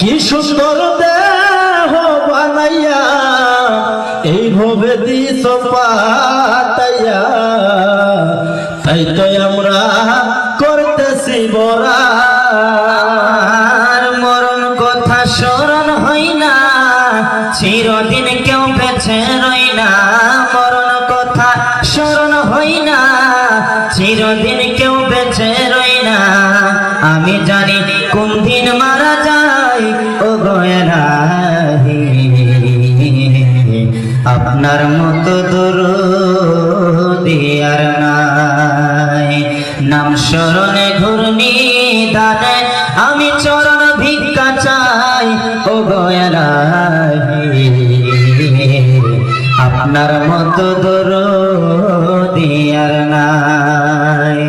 কি সুন্দর দেহ বানাইয়া, এই ভবে দিস পাতাইয়া তাই তো আমরা করতেছি বরা মরণ কথা স্মরণ হই না, চিরদিন কেউ বেছে রই না, মরণ কথা স্মরণ হই না। চিরদিন কেউ বেছে রই না, আমি জানি কোন দিন মারা যায় ও গয়না আপনার মতো দূর দিয়ার নাই। নাম স্মরণে ঘূর্ণি দানে আমি চরণ ভিক্ষা চাই ও গয়ালাই আপনার মতো দূর দিয়ার নাই